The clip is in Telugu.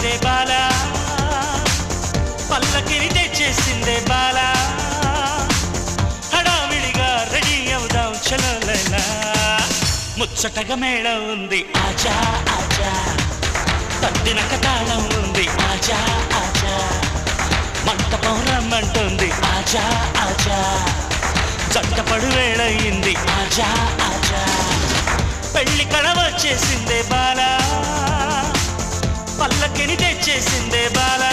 తెచ్చేసిందే బాలా. పల్లకిని తెచ్చేసిందే బాలా. హడావిడిగా రెడీ అవుదాం చలోలైలా ముచ్చటగా మేళ ఉంది. ఆజా ఆజా. తద్దినక తాళం ఉంది. ఆజా ఆజా. మంటపం రమ్మంటుంది. ఆజా ఆజా. జంటపడు వేళయింది ఆజా ఆజా. పెళ్ళి కళ వచ్చేసిందే బాలా. తెచ్చేసిందే బాలా.